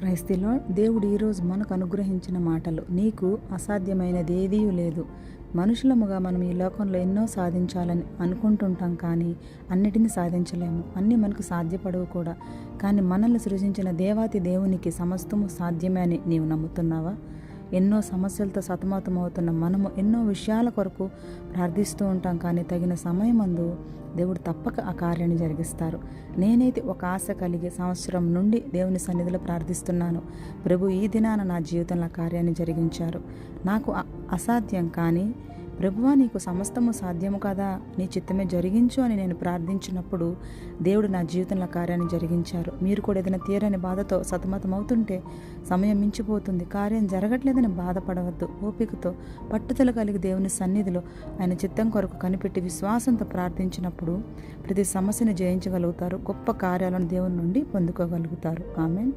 క్రైస్తలో దేవుడు ఈరోజు మనకు అనుగ్రహించిన మాటలు. నీకు అసాధ్యమైనది ఏదీ లేదు మనుషులముగా మనం ఈ లోకంలో ఎన్నో సాధించాలని అనుకుంటుంటాం కానీ అన్నిటినీ సాధించలేము. అన్నీ మనకు సాధ్యపడవు కూడా. కానీ మనల్ని సృజించిన దేవాతి దేవునికి సమస్తము సాధ్యమే అని నీవు నమ్ముతున్నావా? ఎన్నో సమస్యలతో సతమతమవుతున్న మనము ఎన్నో విషయాల కొరకు ప్రార్థిస్తూ ఉంటాం. కానీ తగిన సమయమందు దేవుడు తప్పక ఆ కార్యాన్ని జరిగిస్తారు. నేనైతే ఒక ఆశ కలిగి సంవత్సరం నుండి దేవుని సన్నిధిలో ప్రార్థిస్తున్నాను. ప్రభు ఈ దినాన నా జీవితంలో కార్యాన్ని జరిగించారు. నాకు అసాధ్యం కానీ ప్రభువా నీకు సమస్తము సాధ్యము కదా? నీ చిత్తమే జరిగించు అని నేను ప్రార్థించినప్పుడు దేవుడు నా జీవితంలో కార్యాన్ని జరిగించారు. మీరు కూడా ఏదైనా తీరని బాధతో సతమతమవుతుంటే సమయం మించిపోతుంది. కార్యం జరగట్లేదని బాధపడవద్దు. ఓపికతో పట్టుదల కలిగి దేవుని సన్నిధిలో ఆయన చిత్తం కొరకు కనిపెట్టి విశ్వాసంతో ప్రార్థించినప్పుడు ప్రతి సమస్యను జయించగలుగుతారు. గొప్ప కార్యాలను దేవుని నుండి పొందుకోగలుగుతారు. ఆమెన్.